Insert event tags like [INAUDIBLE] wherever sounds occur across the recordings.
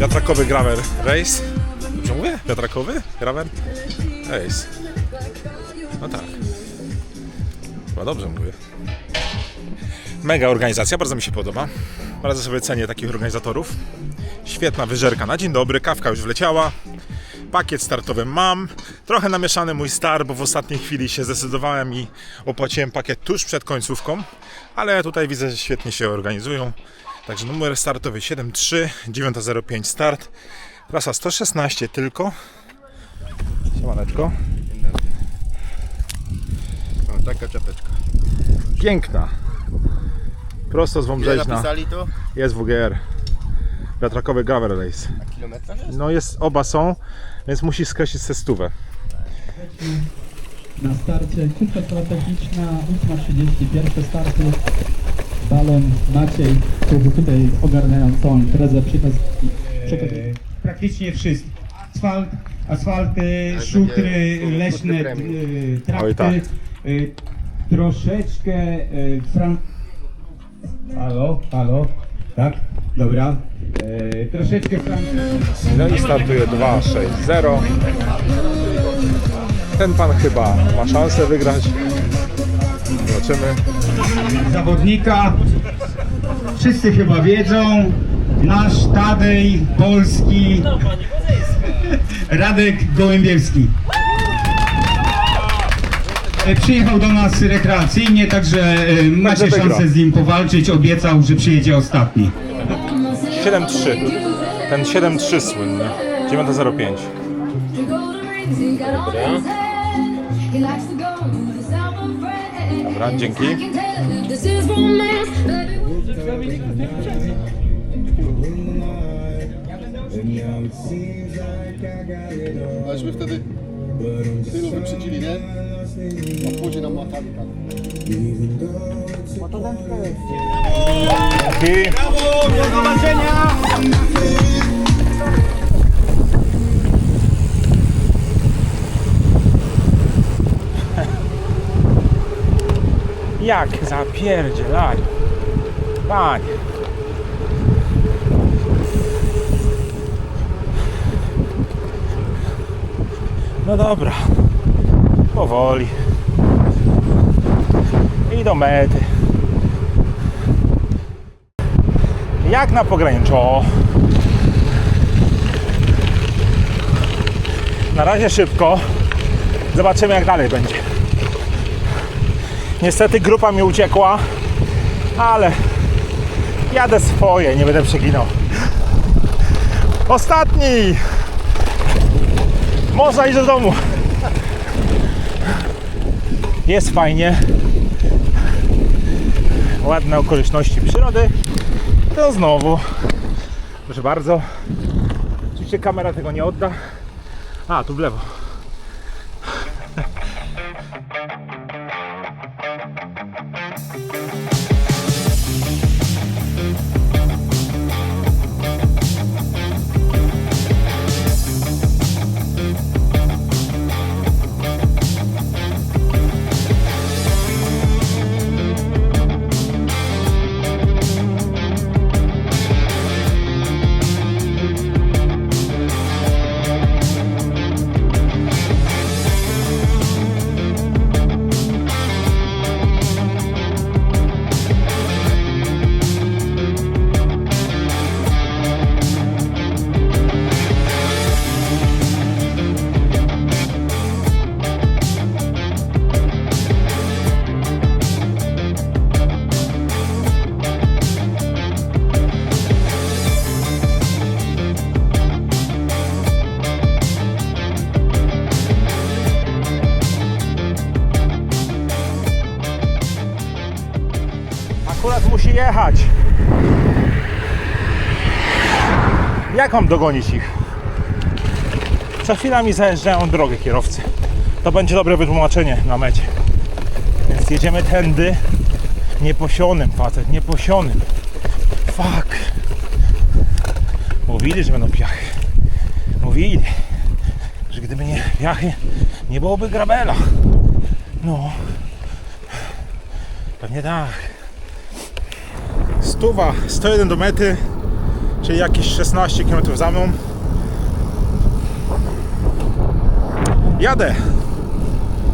wiatrakowy gravel race. Dobrze mówię? Wiatrakowy gravel race. No tak. Chyba dobrze mówię. Mega organizacja, bardzo mi się podoba. Bardzo sobie cenię takich organizatorów. Świetna wyżerka na dzień dobry, kawka już wleciała. Pakiet startowy mam. Trochę namieszany mój star, bo w ostatniej chwili się zdecydowałem i opłaciłem pakiet tuż przed końcówką. Ale tutaj widzę, że świetnie się organizują. Także numer startowy 7.3, 9.05 start. Trasa 116 tylko. Siemaneczko. O, taka czapeczka. Piękna. Prosto z Wąbrzeźna. napisali tu? Jest WGR. Wiatrakowy gravel race. Na kilometrach jest? No jest, oba są, więc musisz skreślić se stówę. Na starcie kulka strategiczna, 8.30, pierwsze starty. Balon Maciej, którzy tutaj ogarniają całą imprezę, przekaz... przekaz... E, praktycznie wszystko. Asfalt, asfalty, szutry, będzie leśne krótki premium. e, trakty, Oj, tak. e, troszeczkę e, fran... Halo, halo, tak, dobra. E, troszeczkę fran... No i startuje 2-6-0. Ten pan chyba ma szansę wygrać. Zobaczymy. zawodnika. Wszyscy chyba wiedzą. Nasz Tadej Polski. Radek Gołębiewski. E, Przyjechał do nas rekreacyjnie, także e, macie szansę z nim powalczyć. Obiecał, że przyjedzie ostatni. 7-3. Ten 7-3 słynny. 9.05. Dobra, dzięki. Aleśmy wtedy tylu wyprzedzili, nie? A później nam łatali tam. Dzięki. Jak zapierdzielają. Panie. No dobra. Powoli. I do mety. Jak na pograniczu. Na razie szybko. Zobaczymy jak dalej będzie. Niestety grupa mi uciekła, ale jadę swoje, nie będę przeginał. Ostatni! Można iść do domu. Jest fajnie. Ładne okoliczności przyrody. To znowu. Proszę bardzo. Oczywiście kamera tego nie odda. A, tu w lewo. Jak dogonić ich? Co chwila mi zajeżdżają drogę kierowcy. To będzie dobre wytłumaczenie na mecie. Więc jedziemy tędy Nieposionym facet, nieposionym. Fuck. Mówili, że będą piachy. Mówili, że gdyby nie piachy, nie byłoby grabela. No. Pewnie tak. Stuwa, 101 do mety, czyli jakieś 16 km za mną. Jadę.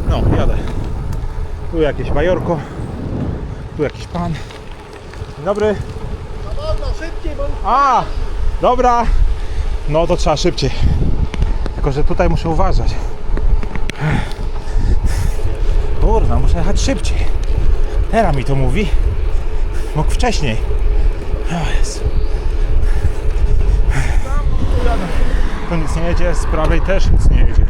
No, jadę. Tu jakieś bajorko. Tu jakiś pan. Dzień dobry. A, dobra. No to trzeba szybciej. Tylko, że tutaj muszę uważać. Kurwa, muszę jechać szybciej. Teraz mi to mówi. Mógł wcześniej. O Jezu. Tu nic nie jedzie, z prawej też nic nie jedzie.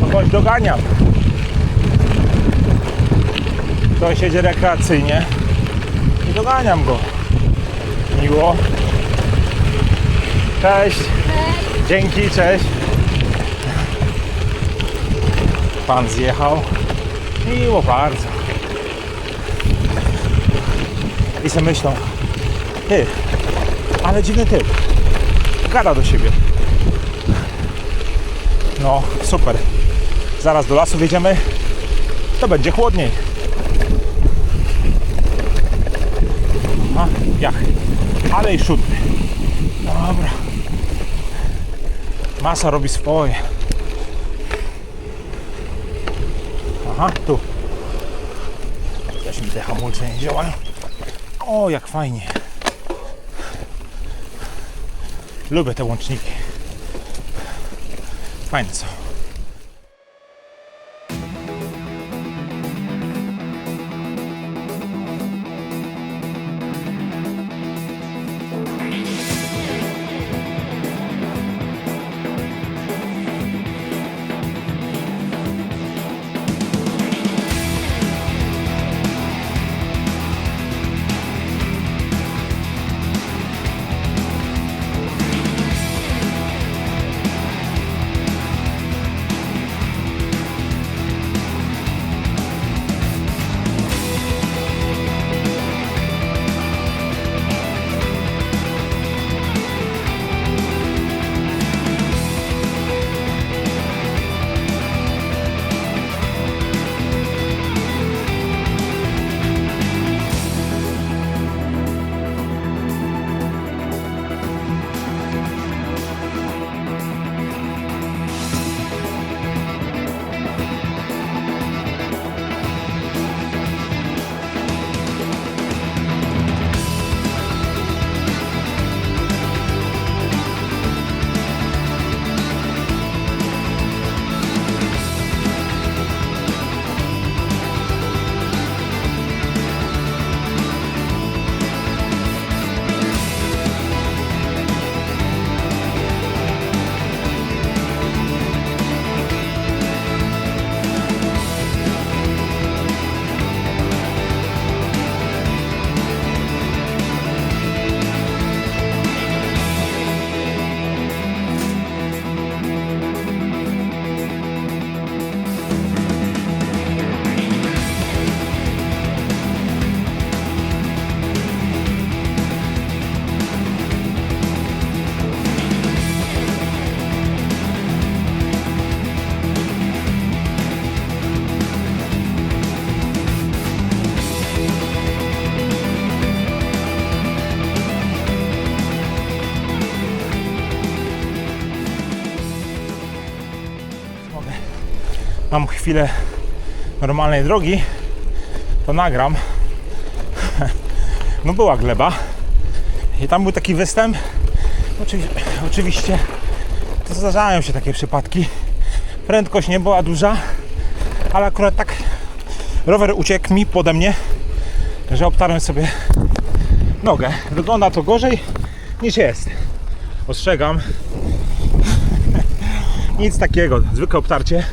Kogoś doganiam. Ktoś jedzie rekreacyjnie i doganiam go. Miło. Cześć. Dzięki, cześć. Pan zjechał. Miło bardzo. I sobie myślą, ty, ale dziwny typ. Gada do siebie. No, super. Zaraz do lasu wjedziemy. To będzie chłodniej. A, jach. Ale i szutny. Dobra. Masa robi swoje. Aha, tu. Też te hamulce nie działają. O, jak fajnie. Lubię te łączniki. Fajne są. Mam chwilę normalnej drogi, to nagram. No była gleba i tam był taki występ. Oczywiście, oczywiście to zdarzają się takie przypadki. Prędkość nie była duża, ale akurat tak rower uciekł mi pode mnie, że obtarłem sobie nogę. Wygląda to gorzej niż jest. Ostrzegam, [LAUGHS] nic takiego, zwykłe obtarcie.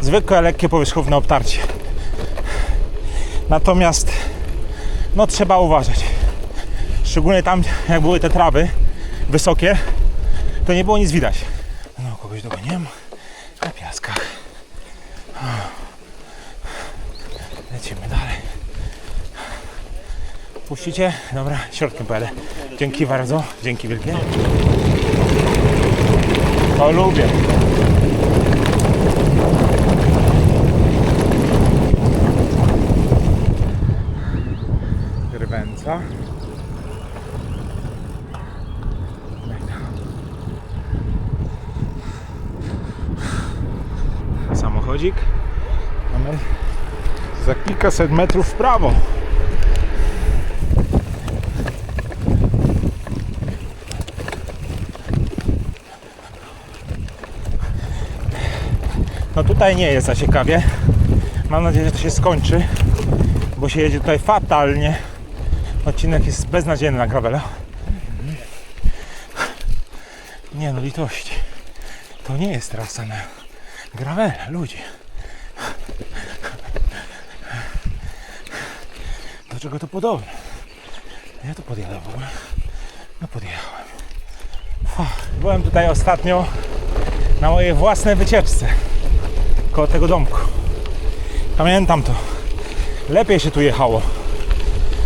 Zwykłe, lekkie, powierzchowne obtarcie. Natomiast no trzeba uważać. Szczególnie tam, jak były te trawy wysokie, to nie było nic widać. kogoś dogoniłem na piaskach. Lecimy dalej. Puścicie? Dobra, środkiem pojadę. Dzięki bardzo, dzięki wielkie. To lubię. Mega. Samochodzik. Mamy za kilkaset metrów w prawo. No tutaj nie jest za ciekawie. Mam nadzieję, że to się skończy, bo się jedzie tutaj fatalnie. Odcinek jest beznadziejny na gravela. Nie no, litości. To nie jest trasa na gravela, ludzie. Do czego to podobne? Ja to podjadę w ogóle. No podjechałem. Byłem tutaj ostatnio na mojej własnej wycieczce koło tego domku. Pamiętam to. Lepiej się tu jechało.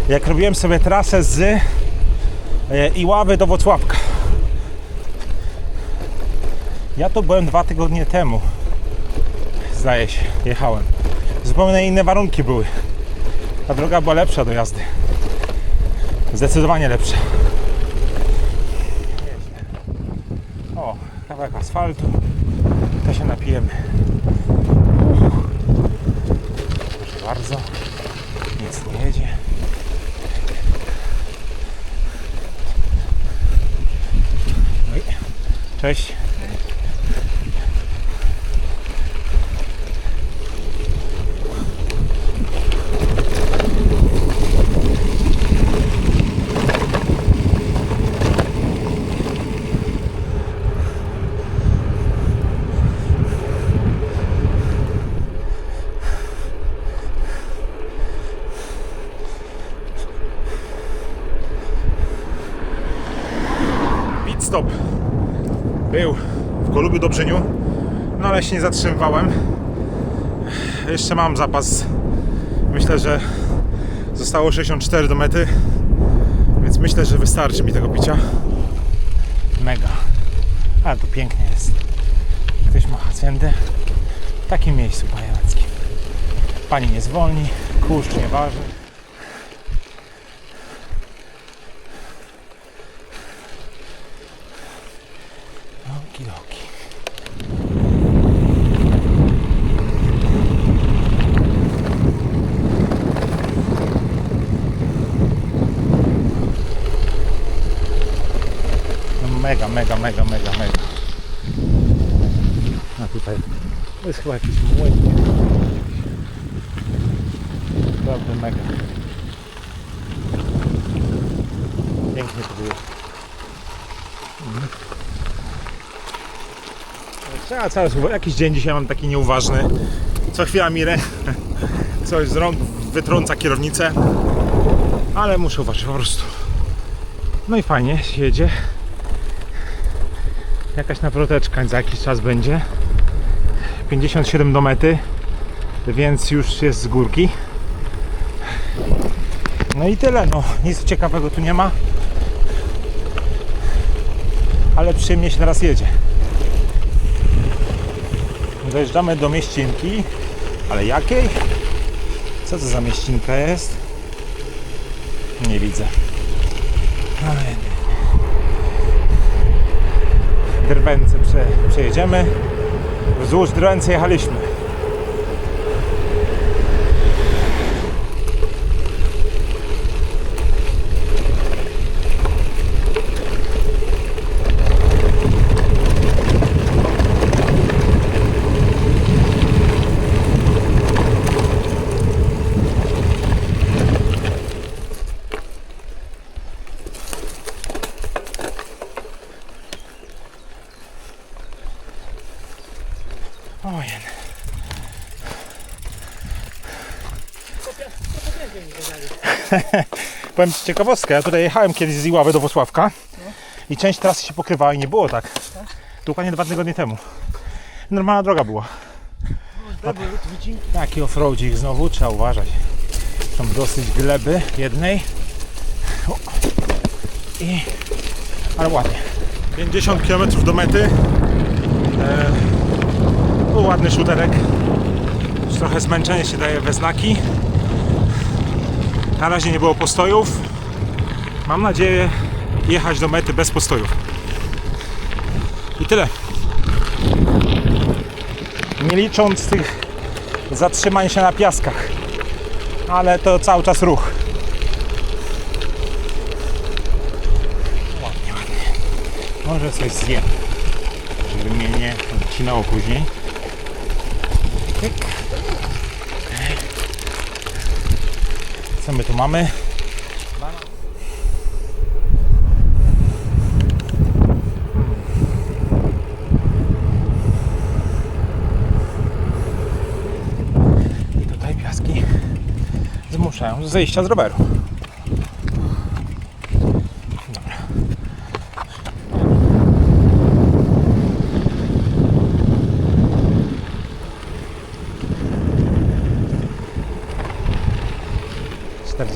Jak robiłem sobie trasę z e, Iławy do Wocławka. Ja to byłem dwa tygodnie temu. Zdaje się, jechałem. Zupełnie inne warunki były. Ta droga była lepsza do jazdy. Zdecydowanie lepsza. O, kawałek asfaltu. To się napijemy. Proszę bardzo. Nic nie jedzie. Oj. Cześć. No ale się nie zatrzymywałem. Jeszcze mam zapas. Myślę, że zostało 64 do mety, więc myślę, że wystarczy mi tego picia. Mega. Ale to pięknie jest. Ktoś ma haciendę w takim miejscu bajanackim. Pani nie zwolni, kurcz nie waży. Okidoki. No mega, mega, mega, mega. A tutaj to jest chyba jakiś młyn. Naprawdę mega. Pięknie to było. Trzeba cały słowo. Jakiś dzień dzisiaj mam taki nieuważny. Co chwila mi [LAUGHS] coś z rąk wytrąca kierownicę. Ale muszę uważać po prostu. No i fajnie się jedzie. Jakaś nawroteczka za jakiś czas będzie. 57 do mety, więc już jest z górki. No i tyle, no nic ciekawego tu nie ma. Ale przyjemnie się teraz jedzie. Dojeżdżamy do mieścinki. Ale jakiej? Co to za mieścinka jest? Nie widzę. Nie. Drwęce prze, przejedziemy. Wzdłuż Drwęce jechaliśmy. Ojej. [LAUGHS] Powiem Ci ciekawostkę, ja tutaj jechałem kiedyś z Iławy do Wosławka i część trasy się pokrywała i nie było tak. Dokładnie dwa tygodnie temu. Normalna droga była. Taki offroadzik znowu, trzeba uważać. Są dosyć gleby jednej. O. I... Ale ładnie. 50 km do mety. E, był ładny szuterek. Trochę zmęczenie się daje we znaki. Na razie nie było postojów. Mam nadzieję jechać do mety bez postojów. I tyle. Nie licząc tych zatrzymań się na piaskach. Ale to cały czas ruch. Ładnie, ładnie. Może coś zjem, żeby mnie nie odcinało później. Co my tu mamy? I tutaj piaski zmuszają do zejścia z roweru.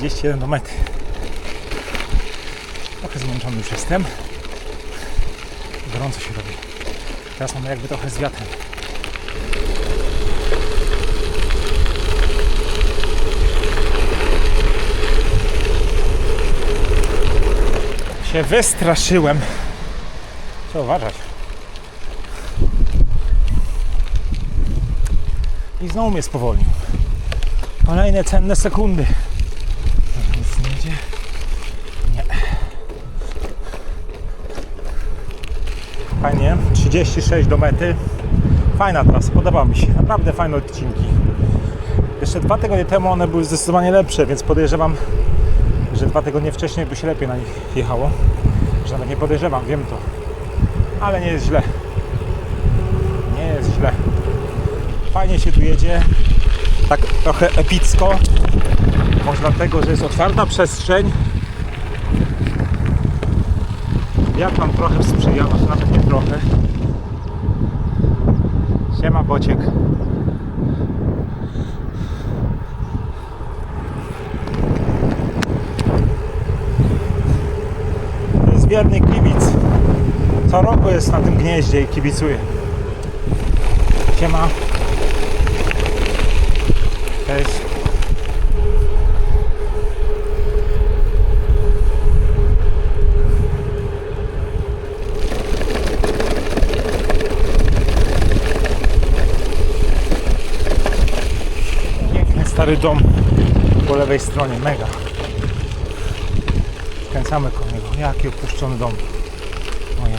41 do mety. Trochę zmęczony już jestem. Gorąco się robi. Teraz mamy jakby trochę z wiatrem. Się wystraszyłem. Trzeba uważać. I znowu mnie spowolnił. Kolejne cenne sekundy. 36 do mety. Fajna trasa, podoba mi się. Naprawdę fajne odcinki. Jeszcze dwa tygodnie temu one były zdecydowanie lepsze, więc podejrzewam, że dwa tygodnie wcześniej by się lepiej na nich jechało. Że nawet nie podejrzewam, wiem to. Ale nie jest źle. Nie jest źle. Fajnie się tu jedzie. Tak trochę epicko. Może dlatego, że jest otwarta przestrzeń. Jak nam trochę sprzyja, może nawet nie trochę. Siema Bociek. To jest wierny kibic. Co roku jest na tym gnieździe i kibicuje. Siema. Cześć. Stary dom po lewej stronie, mega. Skręcamy koło niego. Jaki opuszczony dom. Moja.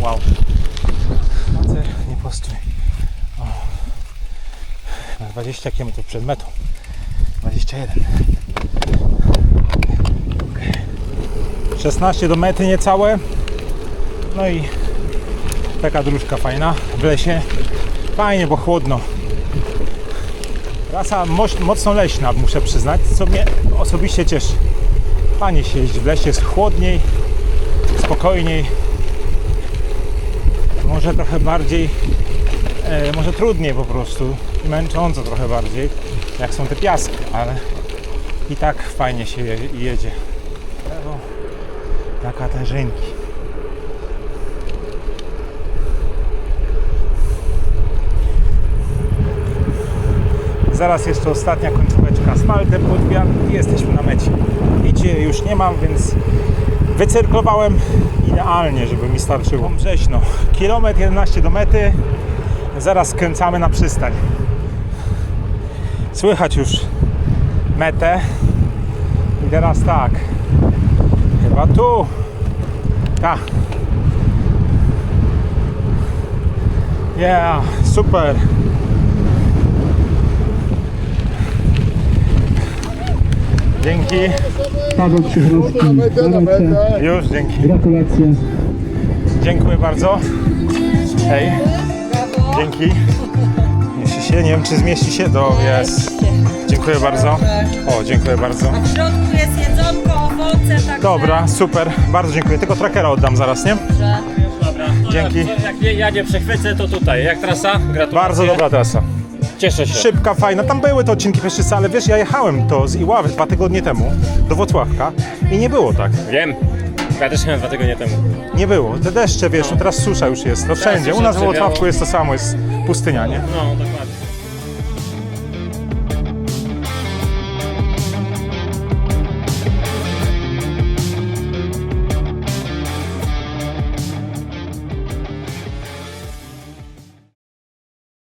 Wow. Spacer, nie postój. O. Na 20 km przed metą. 21. Okej. 16 do mety niecałe. No i taka dróżka fajna w lesie. Fajnie, bo chłodno. Trasa moś- mocno leśna, muszę przyznać, co mnie osobiście cieszy. Fajnie się jeździ w lesie, jest chłodniej, spokojniej. Może trochę bardziej, e, może trudniej po prostu męcząco trochę bardziej, jak są te piaski, ale i tak fajnie się je, jedzie. Lewo na Zaraz jeszcze ostatnia końcóweczka asfaltem pod wiatr i jesteśmy na mecie. Idzie już nie mam, więc wycyrklowałem idealnie, żeby mi starczyło. Brześno, kilometr 11 do mety, zaraz skręcamy na przystań. Słychać już metę i teraz tak, chyba tu, tak. Yeah, super. Dzięki. Paweł metę. Już, dzięki. Gratulacje. Dziękuję bardzo. Hej. Dzięki. Mieści się, nie wiem czy zmieści się. Do, jest. Dziękuję bardzo. O, dziękuję bardzo. W środku jest jedzonko, owoce, tak Dobra, super, bardzo dziękuję. Tylko trackera oddam zaraz, nie? Dobra. To Dzięki. Jak, ja nie przechwycę, to tutaj. Jak trasa? Gratulacje. Bardzo dobra trasa. Cieszę się. Szybka, fajna. Tam były te odcinki pieszczycy, ale wiesz, ja jechałem to z Iławy dwa tygodnie temu do Włocławka i nie było tak. Wiem. Ja też miałem dwa tygodnie temu. Nie było. Te deszcze, wiesz, no teraz susza już jest. To wszędzie. U nas w susza, Włocławku wiało. jest to samo, jest pustynia, nie? No, dokładnie.